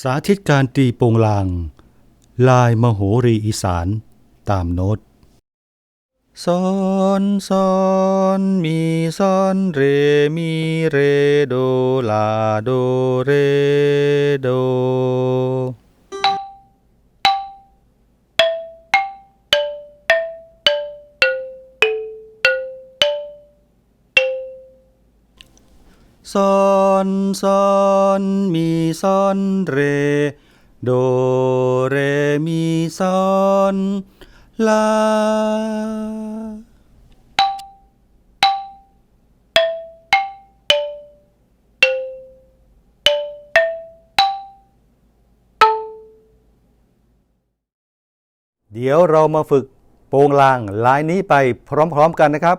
สาธิตการตีโปงลาง ลายมโหรีอีสานตามโน้ตซอนซอนมีซอนเรมีเรโดลาโดเรโด ซอนซอนมีซอนเร โดเรมีซอนลา เดี๋ยวเรามาฝึกโปรงลางลายนี้ไปพร้อมๆกันนะครับ